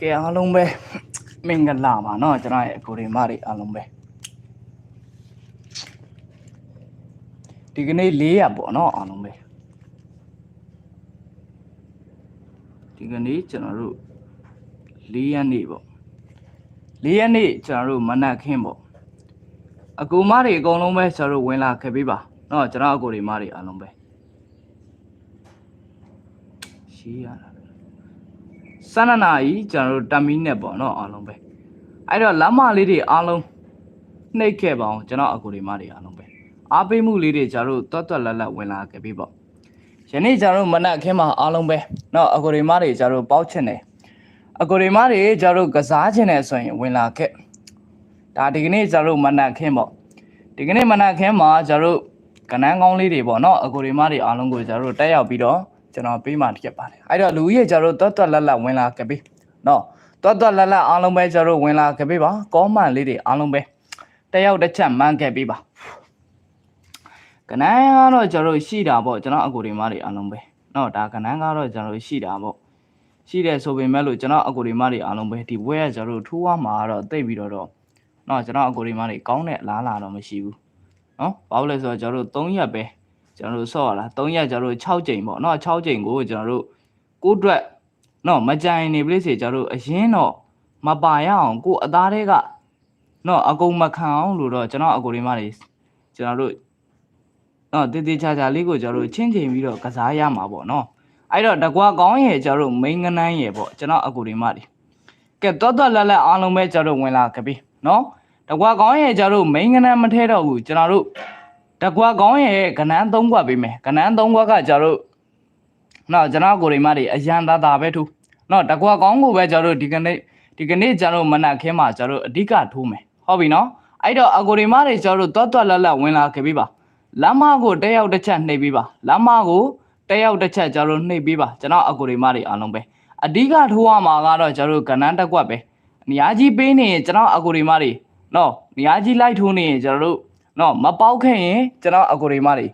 ကဲအားလုံးပဲမင်္ဂလာပါเนาะကျွန်တော်ရဲ့အကိုရီမတွေအားလုံးပဲဒီကနေ့400ပေါ့เนาะအားလုံးပဲဒီကနေ့ကျွန်တော်တို့4ရက်နေ့ပေါ့4ရက်နေ့ကျွန်တော်တို့မနက်ခင်းပေါ့အကူမတွေအကုန်လုံးပဲကျွန်တော်တို့ဝင်လာခဲ့ပြီပါเนาะကျွန်တော်အကိုရီမတွေအားလုံးပဲရှိရတာ စန္ဒနာကြီးကျွန်တော်တို့တမီနဲ့ပေါ့နော်အားလုံးပဲအဲ့တော့လမ်းမလေးတွေအားလုံးနှိပ်ခဲ့ပါအောင်ကျွန်တော်အကူတွေမတွေအားလုံးပဲအားပေးမှုလေးတွေကျွန်တော်တို့တွတ်တွတ်လက်လက်ဝင်လာခဲ့ပြီပေါ့ယနေ့ကျွန်တော်တို့မနက်ခင်းမှာအားလုံးပဲနော်အကူတွေမတွေကျွန်တော်တို့ပေါက်ချင်တယ်အကူတွေမတွေကျွန်တော်တို့ကစားချင်တယ်ဆိုရင်ဝင်လာခဲ့ဒါဒီကနေ့ကျွန်တော်တို့မနက်ခင်းပေါ့ဒီကနေ့မနက်ခင်းမှာကျွန်တော်တို့ကနန်းကောင်းလေးတွေပေါ့နော်အကူတွေမတွေအားလုံးကိုကျွန်တော်တို့တက်ရောက်ပြီးတော့ ကျွန်တော်ပေးမှဖြစ်ပါတယ်အဲ့တော့လူကြီးကျွန်တော်တို့တွတ်တွတ်လက်လက်ဝင်လာခဲ့ပြီနော်တွတ်တွတ်လက်လက်အားလုံးပဲကျွန်တော်တို့ဝင်လာခဲ့ပြီပါကောမန်လေးတွေအားလုံးပဲတက်ရောက်တစ်ချက်မှန်းခဲ့ပြီပါကနန်းကတော့ကျွန်တော်တို့ရှိတာပေါ့ကျွန်တော်အကူတွေမတွေအားလုံးပဲနော်ဒါကနန်းကတော့ကျွန်တော်တို့ရှိတာပေါ့ရှိတယ်ဆိုပေမဲ့လို့ကျွန်တော်အကူတွေမတွေအားလုံးပဲဒီဘွဲကကျွန်တော်တို့ထိုးရမှာတော့တိတ်ပြီးတော့တော့နော်ကျွန်တော်အကူတွေမတွေကောင်းတဲ့အလားလာတော့မရှိဘူးနော်ဘာလို့လဲဆိုတော့ကျွန်တော်တို့3ရက်ပဲ ကျွန်တော်တို့ဆော့ရလား3ရက်ကျွန်တော်တို့6ကြိမ်ပေါ့နော်6ကြိမ်ကိုကျွန်တော်တို့ကိုယ့်အတွက်နော်မကြိုင်နေပလိစေကျွန်တော်တို့အရင်တော့မပါရအောင်ကိုယ့်အသားတွေကနော်အကုန်မခံအောင်လို့တော့ကျွန်တော်အကူတွေမတွေကျွန်တော်တို့နော်တည်တည်ချာချာလေးကိုကျွန်တော်တို့ချင်းချင်းပြီးတော့ကစားရမှာပေါ့နော်အဲ့တော့တကွာကောင်းရဲ့ကျွန်တော်တို့မိန်းကနန်းရဲ့ပေါ့ကျွန်တော်အကူတွေမတွေကဲတော်တော်လက်လက်အားလုံးပဲကျွန်တော်တို့ဝင်လာခဲ့ပြီနော်တကွာကောင်းရဲ့ကျွန်တော်တို့မိန်းကနန်းမထဲတော့ဘူးကျွန်တော်တို့ တကွာကောင်းရဲ့ကနန်း၃ကွက်ပေးမယ်ကနန်း၃ကွက်ကကျွန်တော်တို့နော်ကျွန်တော်အကူတွေမတွေအရန်သားသားပဲထူနော်တကွာကောင်းကိုပဲကျွန်တော်တို့ဒီကနေ့ဒီကနေ့ကျွန်တော်တို့မနက်ခင်းမှာကျွန်တော်တို့အဓိကထိုးမယ်ဟုတ်ပြီနော်အဲ့တော့အကူတွေမတွေကျွန်တော်တို့တော်တော်လက်လက်ဝင်လာခဲ့ပြီပါလမ်းမကိုတက်ရောက်တစ်ချက်နှိပ်ပြီးပါလမ်းမကိုတက်ရောက်တစ်ချက်ကျွန်တော်တို့နှိပ်ပြီးပါကျွန်တော်အကူတွေမတွေအားလုံးပဲအဓိကထိုးရမှာကတော့ကျွန်တော်တို့ကဏ္ဍတက်ကွက်ပဲနေရာကြီးပေးနေရင်ကျွန်တော်အကူတွေမတွေနော်နေရာကြီးလိုက်ထိုးနေရင်ကျွန်တော်တို့ နော်မပေါက်ခဲ့ရင်ကျွန်တော်အကူတွေမတွေ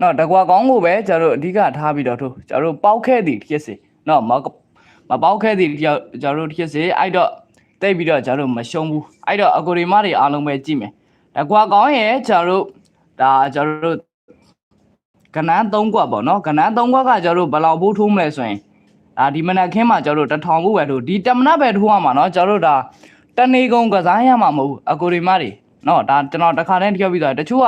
နော်တကွာကောင်းကိုပဲကျွန်တော်တို့အဓိကထားပြီးတော့ထိုးကျွန်တော်တို့ပေါက်ခဲ့သည်ဖြစ်စေနော်မမပေါက်ခဲ့သည်ကျွန်တော်တို့ဖြစ်စေအဲ့တော့တိတ်ပြီးတော့ကျွန်တော်တို့မရှုံးဘူးအဲ့တော့အကူတွေမတွေအားလုံးပဲကြည့်မယ်တကွာကောင်းရဲ့ကျွန်တော်တို့ဒါကျွန်တော်တို့ကနန်း၃ကွက်ပေါ့နော်ကနန်း၃ကွက်ကကျွန်တော်တို့ဘယ်လောက်ဖို့ထိုးမလဲဆိုရင်ဒါဒီမနက်ခင်းမှာကျွန်တော်တို့တစ်ထောင်ဖို့ပဲထိုးဒီတမနက်ပဲထိုးရမှာနော်ကျွန်တော်တို့ဒါတနေကုန်ကစားရမှာမဟုတ်ဘူးအကိုရီမတွေ နော်ဒါကျွန်တော်တစ်ခါတည်းပြောပြီးသွားတယ်တချို့က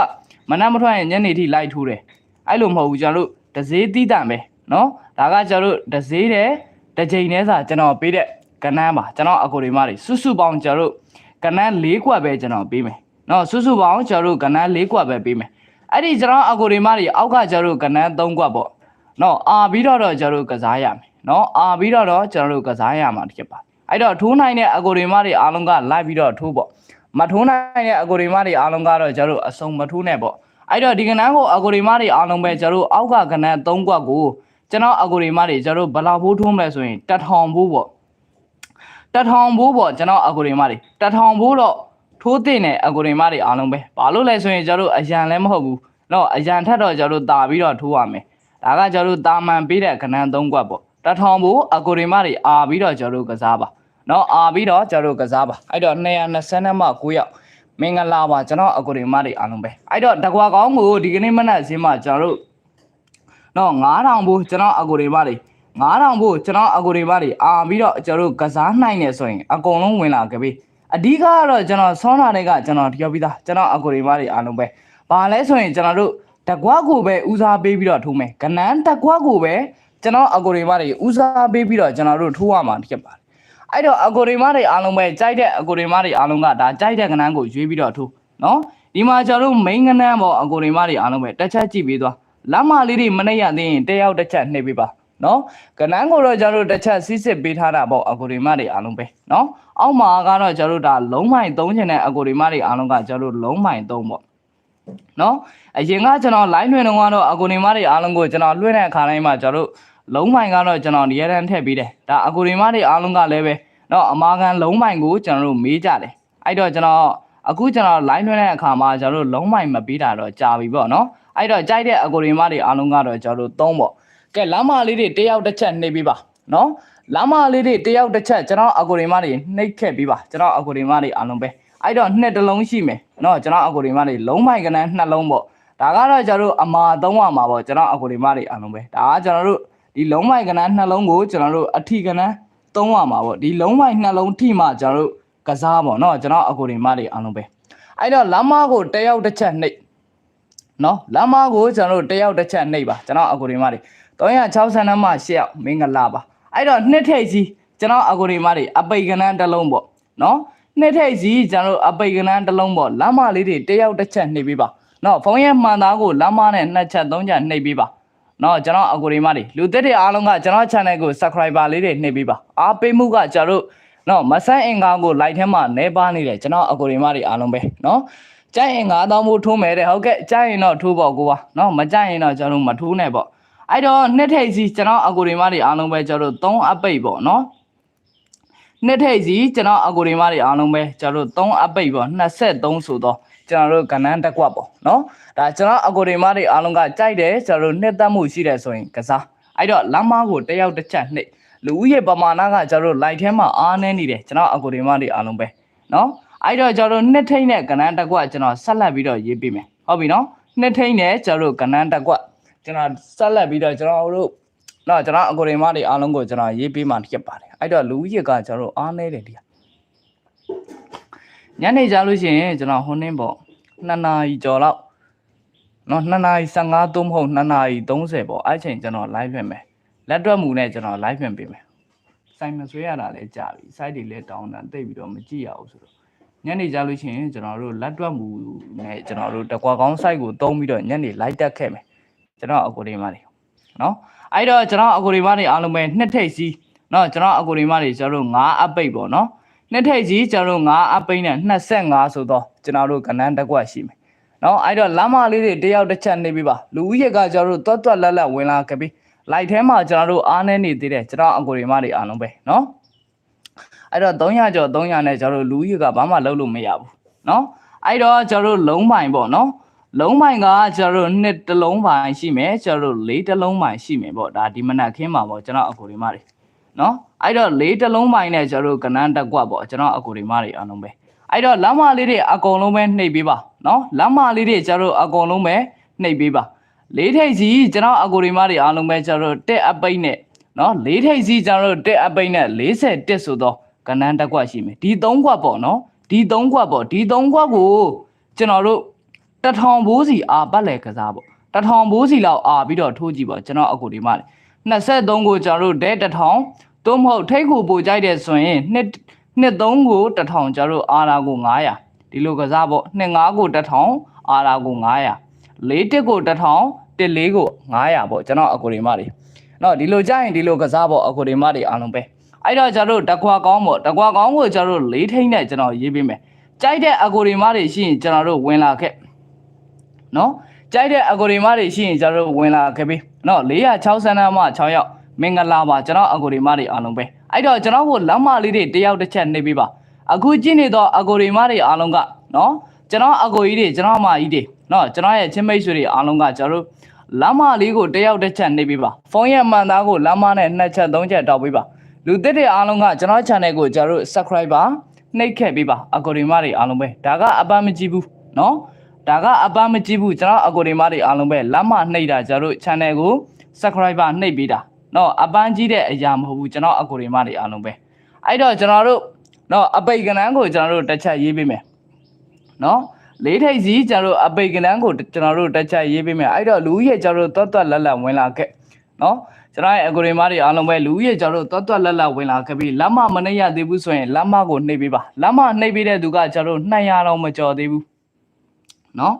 မနက်မထွက်ရင်ညနေထိလိုက်ထိုးတယ်အဲ့လိုမဟုတ်ဘူးကျွန်တော်တို့ဒဇေးတီးတံပဲနော်ဒါကကျွန်တော်တို့ဒဇေးတယ်တစ်ချိန်တည်းစာကျွန်တော်ပေးတဲ့ကနန်းပါကျွန်တော်အကိုရီမတွေစုစုပေါင်းကျွန်တော်တို့ကနန်း၄ကွက်ပဲကျွန်တော်ပေးမယ်နော်စုစုပေါင်းကျွန်တော်တို့ကနန်း၄ကွက်ပဲပေးမယ်အဲ့ဒီကျွန်တော်အကိုရီမတွေအောက်ကကျွန်တော်တို့ကနန်း၃ကွက်ပေါ့နော်အာပြီးတော့တော့ကျွန်တော်တို့ကစားရမယ်နော်အာပြီးတော့တော့ကျွန်တော်တို့ကစားရမှာဖြစ်ပါအဲ့တော့ထိုးနိုင်တဲ့အကိုရီမတွေအားလုံးကလိုက်ပြီးတော့ထိုးပေါ့ မထိုးနိုင်တဲ့အကိုရီမားတွေအားလုံးကတော့ကျွန်တော်တို့အဆုံးမထိုးနဲ့ပေါ့အဲ့တော့ဒီကဏ္ဍကိုအကိုရီမားတွေအားလုံးပဲကျွန်တော်တို့အောက်ကကဏ္ဍ၃ကွက်ကိုကျွန်တော်အကိုရီမားတွေကျွန်တော်တို့ဘလောက်ဖို့ထိုးမလဲဆိုရင်တထောင်ဖို့ပေါ့တထောင်ဖို့ပေါ့ကျွန်တော်အကိုရီမားတွေတထောင်ဖို့တော့ထိုးတင်တဲ့အကိုရီမားတွေအားလုံးပဲဘာလို့လဲဆိုရင်ကျွန်တော်တို့အရန်လည်းမဟုတ်ဘူးတော့အရန်ထက်တော့ကျွန်တော်တို့တာပြီးတော့ထိုးရမယ်ဒါကကျွန်တော်တို့တာမန်ပေးတဲ့ကဏ္ဍ၃ကွက်ပေါ့တထောင်ဖို့အကိုရီမားတွေအာပြီးတော့ကျွန်တော်တို့ကစားပါ เนาะအာပြီးတော့ကျတို့ကစားပါအဲ့တော့220မှ9ရောက်မင်္ဂလာပါကျွန်တော်အကူတွေမတွေအားလုံးပဲအဲ့တော့တကွာကောင်းကိုဒီကနေ့မနက်ဈေးမှာကျွန်တော်တို့နော်9000ဘူးကျွန်တော်အကူတွေမတွေ9000ဘူးကျွန်တော်အကူတွေမတွေအာပြီးတော့ကျွန်တော်တို့ကစားနိုင်နေဆိုရင်အကုန်လုံးဝင်လာကြပြီ အဓိကကတော့ကျွန်တော်ဆောင်းလာတဲ့ကကျွန်တော်ပြောပြီးသားကျွန်တော်အကူတွေမတွေအားလုံးပဲဘာလဲဆိုရင်ကျွန်တော်တို့တကွားကိုပဲဦးစားပေးပြီးတော့ထိုးမယ်ကနန်းတကွားကိုပဲကျွန်တော်အကူတွေမတွေဦးစားပေးပြီးတော့ကျွန်တော်တို့ထိုးရမှာဖြစ်ပါတယ် အဲ့တော့အကူတွေမတွေအားလုံးပဲကြိုက်တဲ့အကူတွေမတွေအားလုံးကဒါကြိုက်တဲ့ကနန်းကိုရွေးပြီးတော့ထိုးနော်ဒီမှာကျွန်တော်တို့ main ကနန်းပေါ့အကူတွေမတွေအားလုံးပဲတစ်ချက်ကြည့်ပြီးသွားလမ်းမလေးတွေမနှိပ်ရသေးရင်တယောက်တစ်ချက်နှိပ်ပေးပါနော်ကနန်းကိုတော့ကျွန်တော်တို့တစ်ချက်စီးစစ်ပေးထားတာပေါ့အကူတွေမတွေအားလုံးပဲနော်အောက်မှာကတော့ကျွန်တော်တို့ဒါလုံးမိုင်သုံးချင်တဲ့အကူတွေမတွေအားလုံးကကျွန်တော်တို့လုံးမိုင်သုံးပေါ့နော်အရင်ကကျွန်တော် line လွှင့်တော့ကတော့အကူတွေမတွေအားလုံးကိုကျွန်တော်လွှင့်တဲ့အခါတိုင်းမှာကျွန်တော်တို့ လုံးမိုင်ကတော့ကျွန်တော်နေရာတန်းထည့်ပေးတယ်ဒါအကူတွေမတွေအားလုံးကလည်းပဲနော်အမာခံလုံးမိုင်ကိုကျွန်တော်တို့မေးကြတယ်အဲ့တော့ကျွန်တော်အခုကျွန်တော် line လွှင့်တဲ့အခါမှာကျွန်တော်တို့လုံးမိုင်မပေးတာတော့ကြာပြီပေါ့နော်အဲ့တော့ကြိုက်တဲ့အကူတွေမတွေအားလုံးကတော့ကျွန်တော်တို့သုံးပေါ့ ကဲလမ်းမလေးတွေတယောက်တစ်ချက်နှိပ်ပြီးပါနော် လမ်းမလေးတွေတယောက်တစ်ချက်ကျွန်တော်အကိုရီမတွေနှိပ်ခဲ့ပြီးပါကျွန်တော်အကိုရီမတွေအားလုံးပဲအဲ့တော့နှစ်တစ်လုံးရှိမယ်เนาะကျွန်တော်အကိုရီမတွေလုံးမိုင်ကနန်းနှစ်လုံးပေါ့ဒါကတော့ကျွန်တော်တို့အမာသုံးရမှာပေါ့ကျွန်တော်အကိုရီမတွေအားလုံးပဲဒါကကျွန်တော်တို့ ဒီလုံးမိုက်ကဏ္ဍနှလုံးကိုကျွန်တော်တို့အထီကဏ္ဍသုံးရမှာပေါ့ဒီလုံးမိုက်နှလုံးထိမှကျွန်တော်တို့ကစားပေါ့နော်ကျွန်တော်အကိုတွေမတွေအားလုံးပဲအဲ့တော့လမ်းမကိုတယောက်တစ်ချက်နှိပ်နော်လမ်းမကိုကျွန်တော်တို့တယောက်တစ်ချက်နှိပ်ပါကျွန်တော်အကိုတွေမတွေ360နှမ8ယောက်မင်္ဂလာပါအဲ့တော့နှစ်ထိပ်စီကျွန်တော်အကိုတွေမတွေအပိတ်ကဏ္ဍတစ်လုံးပေါ့နော်နှစ်ထိပ်စီကျွန်တော်တို့အပိတ်ကဏ္ဍတစ်လုံးပေါ့လမ်းမလေးတွေတယောက်တစ်ချက်နှိပ်ပေးပါနော်ဖုန်းရဲ့မှန်သားကိုလမ်းမနဲ့နှစ်ချက်သုံးချက်နှိပ်ပေးပါ နော်ကျွန်တော်အကိုရီမတွေလူသစ်တွေအားလုံးကကျွန်တော် channel ကို subscriber လေးတွေနှိပ်ပေးပါအားပေးမှုကကျွန်တော်နော်မဆန်းအင်ကားကို live ထဲမှာနေပါနေတယ်ကျွန်တော်အကိုရီမတွေအားလုံးပဲနော်ကြိုက်ရင်9000မို့ထိုးမယ်တဲ့ဟုတ်ကဲ့ကြိုက်ရင်တော့ထိုးပေါ့ကိုပါနော်မကြိုက်ရင်တော့ကျွန်တော်မထိုးနဲ့ပေါ့အဲ့တော့နှစ်ထိပ်စီကျွန်တော်အကိုရီမတွေအားလုံးပဲကျွန်တော်3အပိတ်ပေါ့နော်နှစ်ထိပ်စီကျွန်တော်အကိုရီမတွေအားလုံးပဲကျွန်တော်3အပိတ်ပေါ့23ဆိုတော့ ကျွန်တော်တို့ကဏ္ဍတက်ကွပေါ့နော်ဒါကျွန်တော်အကိုဒီမတွေအားလုံးကကြိုက်တယ်ကျွန်တော်တို့နှစ်သက်မှုရှိတယ်ဆိုရင်ကစားအဲ့တော့လမ်းမကိုတယောက်တစ်ချက်နှိပ်လူဦးရေပမာဏကကျွန်တော်တို့ light ထဲမှာအားနည်းနေတယ်ကျွန်တော်အကိုဒီမတွေအားလုံးပဲနော်အဲ့တော့ကျွန်တော်တို့နှစ်ထိတ်နဲ့ကဏ္ဍတက်ကွကျွန်တော်ဆက်လက်ပြီးတော့ရေးပေးမယ်ဟုတ်ပြီနော်နှစ်ထိတ်နဲ့ကျွန်တော်တို့ကဏ္ဍတက်ကွကျွန်တော်ဆက်လက်ပြီးတော့ကျွန်တော်တို့နော်ကျွန်တော်အကိုဒီမတွေအားလုံးကိုကျွန်တော်ရေးပေးမှဖြစ်ပါတယ်အဲ့တော့လူဦးရေကကျွန်တော်တို့အားနည်းတယ်ဒီဟာ ညနေကြလို့ရှိရင်ကျွန်တော်ဟိုနှင်းပေါ့2နာရီကျော်လောက်နော်2နာရီ15သို့မဟုတ်2နာရီ30ပေါ့အဲ့ချိန်ကျွန်တော် live လွှင့်မယ်လက်တွက်မှုနဲ့ကျွန်တော် live လွှင့်ပေးမယ်စိုင်းမဆွေးရတာလည်းကြာပြီ site တွေလည်းတောင်းတာတိတ်ပြီးတော့မကြည့်ရဘူးဆိုတော့ညနေကြလို့ရှိရင်ကျွန်တော်တို့လက်တွက်မှုနဲ့ကျွန်တော်တို့တကွာကောင်း site ကိုတုံးပြီးတော့ညနေလိုက်တက်ခဲ့မယ်ကျွန်တော်အကူတွေမတွေနော်အဲ့တော့ကျွန်တော်အကူတွေမတွေအားလုံးပဲနှစ်ထိပ်စီနော်ကျွန်တော်အကူတွေမတွေကျွန်တော်တို့9အပိတ်ပေါ့နော် နှစ်ထိပ်စီကျွန်တော်တို့9အပိတ်နဲ့25ဆိုတော့ကျွန်တော်တို့ကဏ္ဍတစ်ကွက်ရှိမယ်နော်အဲ့တော့လမ်းမလေးတွေတယောက်တစ်ချက်နေပြီပါလူဦးရေကကျွန်တော်တို့တွတ်တွတ်လက်လက်ဝင်လာခဲ့ပြီလိုက်ထဲမှာကျွန်တော်တို့အားနေနေသေးတယ်ကျွန်တော်အကူတွေမတွေအားလုံးပဲနော် အဲ့တော့300ကျော်300နဲ့ကျွန်တော်တို့လူကြီးကဘာမှလုပ်လို့မရဘူးเนาะအဲ့တော့ကျွန်တော်တို့လုံးပိုင်ပေါ့เนาะလုံးပိုင်ကကျွန်တော်တို့နှစ်တစ်လုံးပိုင်ရှိမယ်ကျွန်တော်တို့လေးတစ်လုံးပိုင်ရှိမယ်ပေါ့ဒါဒီမနက်ခင်းမှာပေါ့ကျွန်တော်အကူတွေမတွေ နော်အဲ့တော့လေးတစ်လုံးပိုင်းနဲ့ကျွန်တော်တို့ကနန်းတက်ကွက်ပေါ့ကျွန်တော်အကူဒီမတွေအားလုံးပဲအဲ့တော့လမ်းမလေးတွေအကုန်လုံးပဲနှိပ်ပေးပါနော်လမ်းမလေးတွေကျွန်တော်တို့အကုန်လုံးပဲနှိပ်ပေးပါလေးထိပ်စီကျွန်တော်အကူဒီမတွေအားလုံးပဲကျွန်တော်တို့တက်အပိတ်နဲ့နော်လေးထိပ်စီကျွန်တော်တို့တက်အပိတ်နဲ့40တက်ဆိုတော့ကနန်းတက်ကွက်ရှိမယ်ဒီ3ကွက်ပေါ့နော်ဒီ3ကွက်ပေါ့ဒီ3ကွက်ကိုကျွန်တော်တို့တထောင်ဘိုးစီအာပတ်လေကစားပေါ့တထောင်ဘိုးစီလောက်အာပြီးတော့ထိုးကြည့်ပေါ့ကျွန်တော်အကူဒီမလေး 23ကိုကျွန်တော်တို့ဒဲတထောင်သို့မဟုတ်ထိတ်ကိုပို့ကြိုက်တယ်ဆိုရင်နှစ်နှစ်3ကိုတထောင်ကျွန်တော်တို့အာရာကို900ဒီလိုကစားပေါ့နှစ်5ကိုတထောင်အာရာကို900လေးတစ်ကိုတထောင်တစ်လေးကို900ပေါ့ကျွန်တော်အကူဒီမှလေနော်ဒီလိုကြရင်ဒီလိုကစားပေါ့အကူဒီမှတွေအားလုံးပဲအဲ့တော့ကျွန်တော်တို့တကွာကောင်းပေါ့တကွာကောင်းကိုကျွန်တော်တို့လေးထိန်းနဲ့ကျွန်တော်ရေးပေးမယ်ကြိုက်တဲ့အကိုရီမတွေရှိရင်ကျွန်တော်တို့ဝင်လာခဲ့နော်ကြိုက်တဲ့အကိုရီမတွေရှိရင်ကျွန်တော်တို့ဝင်လာခဲ့ပြီ နော်460နာမ6ရောက်မင်္ဂလာပါကျွန်တော်အကိုရီမတွေအားလုံးပဲအဲ့တော့ကျွန်တော်ကိုလမ်းမလေးတွေတယောက်တစ်ချက်နှိပ်ပေးပါအခုကြည့်နေတော့အကိုရီမတွေအားလုံးကနော်ကျွန်တော်အကိုကြီးတွေကျွန်တော်မကြီးတွေနော်ကျွန်တော်ရဲ့ချင်းမိတ်ဆွေတွေအားလုံးကကျွန်တော်လမ်းမလေးကိုတယောက်တစ်ချက်နှိပ်ပေးပါဖုန်းရဲ့မှန်သားကိုလမ်းမနဲ့နှစ်ချက်သုံးချက်တောက်ပေးပါလူသစ်တွေအားလုံးကကျွန်တော် channel ကိုကျွန်တော် subscribe ပါနှိပ်ခဲ့ပေးပါအကိုရီမတွေအားလုံးပဲဒါကအပမကြည့်ဘူးနော် ဒါကအပမကြည့်ဘူးကျွန်တော်အကိုဒီမတွေအားလုံးပဲလက်မနှိပ်တာကျွန်တော်တို့ channel ကို subscriber နှိပ်ပေးတာနော်အပန်းကြီးတဲ့အရာမဟုတ်ဘူးကျွန်တော်အကိုဒီမတွေအားလုံးပဲအဲ့တော့ကျွန်တော်တို့နော်အပိတ်ကဏန်းကိုကျွန်တော်တို့တစ်ချက်ရေးပေးမယ်နော်လေးထိပ်စီကျွန်တော်တို့အပိတ်ကဏန်းကိုကျွန်တော်တို့တစ်ချက်ရေးပေးမယ်အဲ့တော့လူကြီးရဲ့ကျွန်တော်တို့တွတ်တွတ်လက်လက်ဝင်လာခဲ့နော်ကျွန်တော်ရဲ့အကိုရီမားတွေအားလုံးပဲလူကြီးရဲ့ကျွန်တော်တို့တွတ်တွတ်လက်လက်ဝင်လာခဲ့ပြီးလက်မမနှိပ်ရသေးဘူးဆိုရင်လက်မကိုနှိပ်ပေးပါလက်မနှိပ်ပေးတဲ့သူကကျွန်တော်တို့200လောက်မကျော်သေးဘူး နော်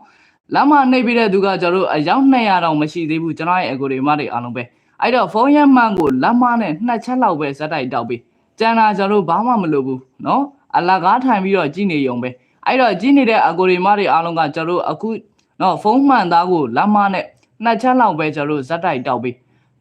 လမ်းမှာနှိပ်ပြီးတဲ့သူကကျွန်တော်တို့အယောက်200တောင်မရှိသေးဘူးကျွန်တော်ရဲ့အကိုတွေမတွေအားလုံးပဲအဲ့တော့ဖုန်းရမှန်ကိုလမ်းမနဲ့နှစ်ချက်လောက်ပဲဇက်တိုက်တောက်ပြီးကျန်တာကျွန်တော်တို့ဘာမှမလုပ်ဘူးနော်အလကားထိုင်ပြီးတော့ကြည်နေရုံပဲအဲ့တော့ကြည်နေတဲ့အကိုတွေမတွေအားလုံးကကျွန်တော်တို့အခုနော်ဖုန်းမှန်သားကိုလမ်းမနဲ့နှစ်ချက်လောက်ပဲကျွန်တော်တို့ဇက်တိုက်တောက်ပြီး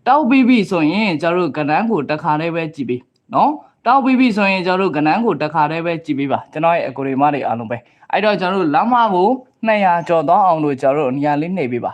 တောက်ပြီးပြီဆိုရင်ကျွန်တော်တို့ကဏ္ဍကိုတစ်ခါတည်းပဲကြည်ပြီးနော်တောက်ပြီးပြီဆိုရင်ကျွန်တော်တို့ကဏ္ဍကိုတစ်ခါတည်းပဲကြည်ပြီးပါကျွန်တော်ရဲ့အကိုတွေမတွေအားလုံးပဲအဲ့တော့ကျွန်တော်တို့လမ်းမကို 200ကျော်တော့အောင်လို့ကျတို့နေရာလေးနှိပ်ပေးပါ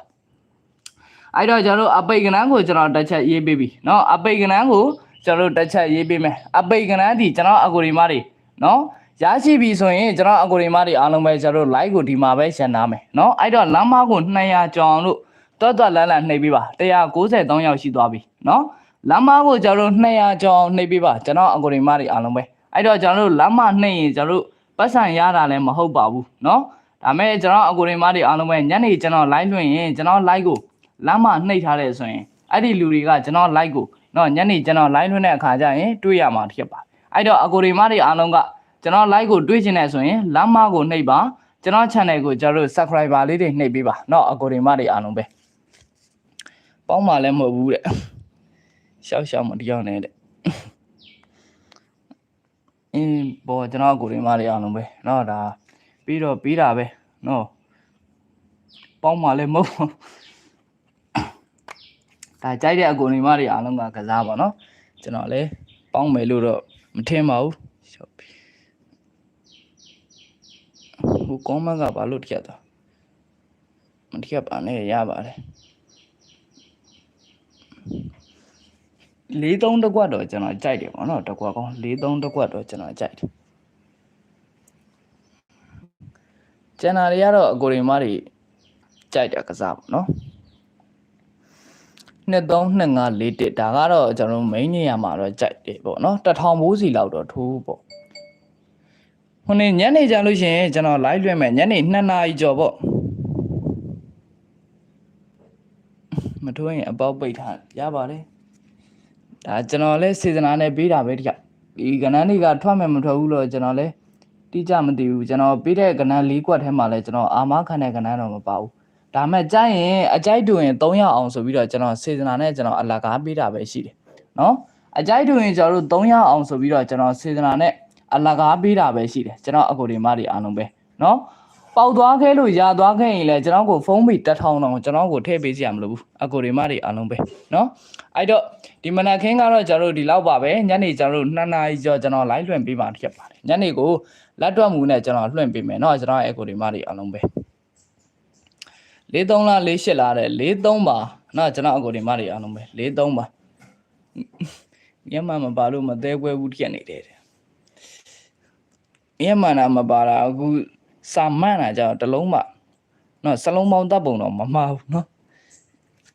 အဲ့တော့ကျတို့အပိတ်ကဏ္ဍကိုကျွန်တော်တစ်ချက်ရေးပေးပြီနော်အပိတ်ကဏ္ဍကိုကျွန်တော်တို့တစ်ချက်ရေးပေးမယ်အပိတ်ကနန်းဒီကျွန်တော်အကူဒီမတွေနော်ရရှိပြီဆိုရင်ကျွန်တော်အကူဒီမတွေအားလုံးပဲကျွန်တော်တို့ like ကိုဒီမှာပဲရှင်းနာမယ်နော်အဲ့တော့လမ်းမကို200ကျော်အောင်လို့တွတ်တွတ်လန်းလန်းနှိပ်ပေးပါ193ယောက်ရှိသွားပြီနော်လမ်းမကိုကျွန်တော်တို့200ကျော်အောင်နှိပ်ပေးပါကျွန်တော်အကူဒီမတွေအားလုံးပဲအဲ့တော့ကျွန်တော်တို့လမ်းမနှိပ်ရင်ကျွန်တော်တို့ပတ်စံရတာလည်းမဟုတ်ပါဘူးနော် ဒါမဲ့ကျွန်တော်အကိုရင်မတွေအားလုံးပဲညနေကျွန်တော် live လွှင့်ရင်ကျွန်တော် live ကိုလမ်းမှာနှိပ်ထားတယ်ဆိုရင်အဲ့ဒီလူတွေကကျွန်တော် live ကိုနော်ညနေကျွန်တော် live လွှင့်တဲ့အခါကျရင်တွေ့ရမှာဖြစ်ပါတယ်အဲ့တော့အကိုရင်မတွေအားလုံးကကျွန်တော် live ကိုတွေ့ချင်တယ်ဆိုရင်လမ်းမကိုနှိပ်ပါကျွန်တော် channel ကိုကျွန်တော်တို့ subscriber လေးတွေနှိပ်ပေးပါနော်အကိုရင်မတွေအားလုံးပဲပေါင်းပါလည်းမဟုတ်ဘူးတဲ့ရှောက်ရှောက်မတရားနဲ့တဲ့အင်းပေါ်ကျွန်တော်ကိုရင်မတွေအားလုံးပဲနော်ဒါ ပြီးတော့ပြီးတာပဲနော်ပေါင်းမှလည်းမဟုတ်ဘူးဒါကြိုက်တဲ့အကုန်တွေမတွေအားလုံးကကစားပါနော်ကျွန်တော်လည်းပေါင်းမယ်လို့တော့မထင်ပါဘူးဟိုကောမန့်ကဘာလို့တက်တာမတက်ပါနဲ့ရပါတယ်၄၃တကွက်တော့ကျွန်တော်ကြိုက်တယ်ပေါ့နော်တကွက်ကောင်း၄၃တကွက်တော့ကျွန်တော်ကြိုက်တယ် ကျန်တာတွေကတော့အကူအညီမတွေကြိုက်တယ်ကစားပါနော်232541ဒါကတော့ကျွန်တော်တို့ main နေရာမှာတော့ကြိုက်တယ်ပေါ့နော်တစ်ထောင်ဘိုးစီလောက်တော့ထိုးပေါ့ဟိုနေ့ညနေကြလို့ရှိရင်ကျွန်တော် live လွှင့်မယ်ညနေ2နာရီကျော်ပေါ့မထိုးရင်အပေါက်ပိတ်ထားရပါတယ်ဒါကျွန်တော်လည်းစေတနာနဲ့ပေးတာပဲတခါဒီကဏ္ဍတွေကထွက်မယ်မထွက်ဘူးလို့ကျွန်တော်လည်း တိကျမသိဘူးကျွန်တော်ပေးတဲ့ကဏ္ဍ၄ကွက်ထဲမှာလည်းကျွန်တော်အာမခံတဲ့ကဏ္ဍတော့မပါဘူးဒါမဲ့ကြိုက်ရင်အကြိုက်တူရင်300အောင်ဆိုပြီးတော့ကျွန်တော်စေတနာနဲ့ကျွန်တော်အလကားပေးတာပဲရှိတယ်နော်အကြိုက်တူရင်ကျွန်တော်တို့300အောင်ဆိုပြီးတော့ကျွန်တော်စေတနာနဲ့အလကားပေးတာပဲရှိတယ်ကျွန်တော်အကူဒီမတွေအားလုံးပဲနော်ပေါက်သွားခဲ့လို့ရာသွားခဲ့ရင်လည်းကျွန်တော်ကိုဖုန်းပြီးတက်ထောင်းတော့ကျွန်တော်ကိုထည့်ပေးစီရမလို့ဘူးအကူဒီမတွေအားလုံးပဲနော်အဲ့တော့ဒီမနက်ခင်းကတော့ကျွန်တော်တို့ဒီလောက်ပါပဲညနေကျွန်တော်တို့2နာရီကျော်ကျွန်တော် live လွှင့်ပေးပါဖြစ်ပါတယ်ညနေကို လက်တွက်မှုနဲ့ကျွန်တော်လွှင့်ပေးမယ်နော်ကျွန်တော်ရဲ့အကူဒီမတွေအားလုံးပဲ43လား48လားတဲ့43ပါနော်ကျွန်တော်အကိုဒီမတွေအားလုံးပဲ43ပါမျက်မှန်မပါလို့မသေးခွဲဘူးထက်နေတယ်တဲ့မျက်မှန်တာမပါတာအခုစာမှန်တာကြောင့်တစ်လုံးပါနော်စလုံးပေါင်းတပ်ပုံတော့မမှားဘူးနော်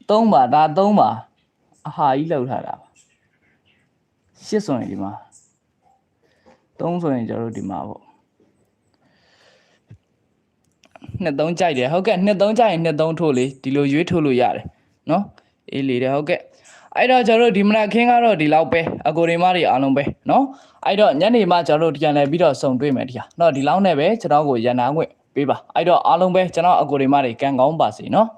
3ပါဒါ3ပါအဟာကြီးလောက်ထားတာပါ8ဆိုရင်ဒီမှာ3ဆိုရင်ကျတော့ဒီမှာပေါ့ နှစ်သုံးကြိုက်တယ်ဟုတ်ကဲ့နှစ်သုံးကြိုက်ရင်နှစ်သုံးထိုးလေဒီလိုရွေးထိုးလို့ရတယ်နော်အေးလေတယ်ဟုတ်ကဲ့အဲ့တော့ကျွန်တော်တို့ဒီမနက်ခင်းကတော့ဒီလောက်ပဲအကိုရီမတွေအားလုံးပဲနော်အဲ့တော့ညနေမှကျွန်တော်တို့ပြန်လဲပြီးတော့စုံတွေ့မယ်တရားနော်ဒီလောက်နဲ့ပဲကျွန်တော်ကိုရန်နာခွင့်ပေးပါအဲ့တော့အားလုံးပဲကျွန်တော်အကိုရီမတွေကံကောင်းပါစေနော်